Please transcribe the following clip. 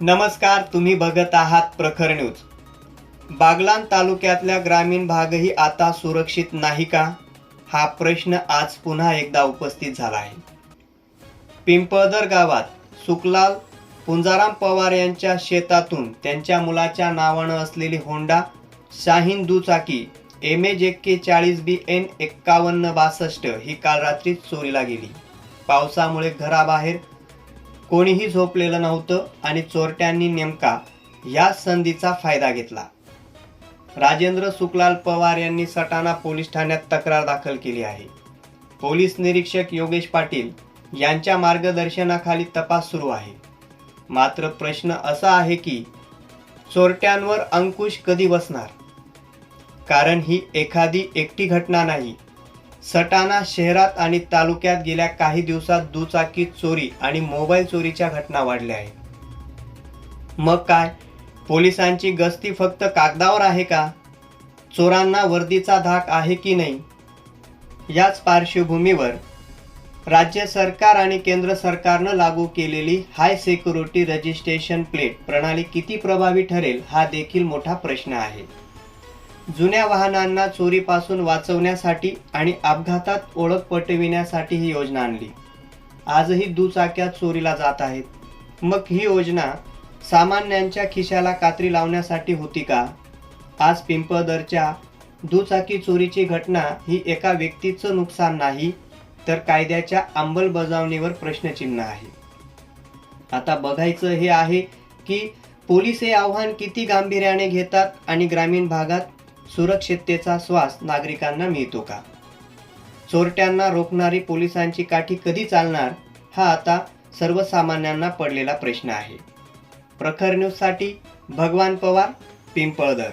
नमस्कार तुम्ही बघत आहात प्रखर न्यूज. बागलान तालुक्यातल्या ग्रामीण भागही आता सुरक्षित नाही का? हा प्रश्न आज पुन्हा एकदा उपस्थित झाला आहे. पिंपळदर गावात सुकलाल पुंजाराम पवार यांच्या शेतातून त्यांच्या मुलाच्या नावानं असलेली होंडा शाहीन दुचाकी एम एज एक्केचाळीस बी एन एक्कावन्न बासष्ट ही काल रात्री चोरीला गेली. पावसामुळे घराबाहेर कोणीही झोपलेलं नव्हतं आणि चोरट्यांनी नेमका या संधीचा फायदा घेतला. राजेंद्र सुकलाल पवार यांनी सटाणा पोलीस ठाण्यात तक्रार दाखल केली आहे. पोलीस निरीक्षक योगेश पाटील यांच्या मार्गदर्शनाखाली तपास सुरू आहे. मात्र प्रश्न असा आहे की चोरट्यांवर अंकुश कधी बसणार? कारण ही एखादी एकटी घटना नाही. सटाणा शहरात आणि तालुक्यात गेल्या काही दिवसात दुचाकी चोरी आणि मोबाईल चोरीच्या घटना वाढल्या आहेत. मग काय? पोलिसांची गस्ती फक्त कागदावर आहे का? चोरांना वर्दीचा धाक आहे की नाही? याच पार्श्वभूमीवर राज्य सरकार आणि केंद्र सरकारनं लागू केलेली हाय सिक्युरिटी रजिस्ट्रेशन प्लेट प्रणाली किती प्रभावी ठरेल हा देखील मोठा प्रश्न आहे. जुन्या वाहनांना चोरीपासून वाचवण्यासाठी आणि अपघातात ओळख पटविण्यासाठी ही योजना आणली. आजही दुचाक्या चोरीला जात आहेत. मग ही योजना सामान्यांच्या खिशाला कात्री लावण्यासाठी होती का? आज पिंपळदरच्या दुचाकी चोरीची घटना ही एका व्यक्तीचं नुकसान नाही तर कायद्याच्या अंमलबजावणीवर प्रश्नचिन्ह आहे. आता बघायचं हे आहे की पोलीस हे आव्हान किती गांभीर्याने घेतात आणि ग्रामीण भागात सुरक्षिततेचा श्वास नागरिकांना मिळतो का? चोरट्यांना रोखणारी पोलिसांची काठी कधी चालणार? हा आता सर्वसामान्यांना पडलेला प्रश्न आहे. प्रखर न्यूजसाठी भगवान पवार पिंपळदर.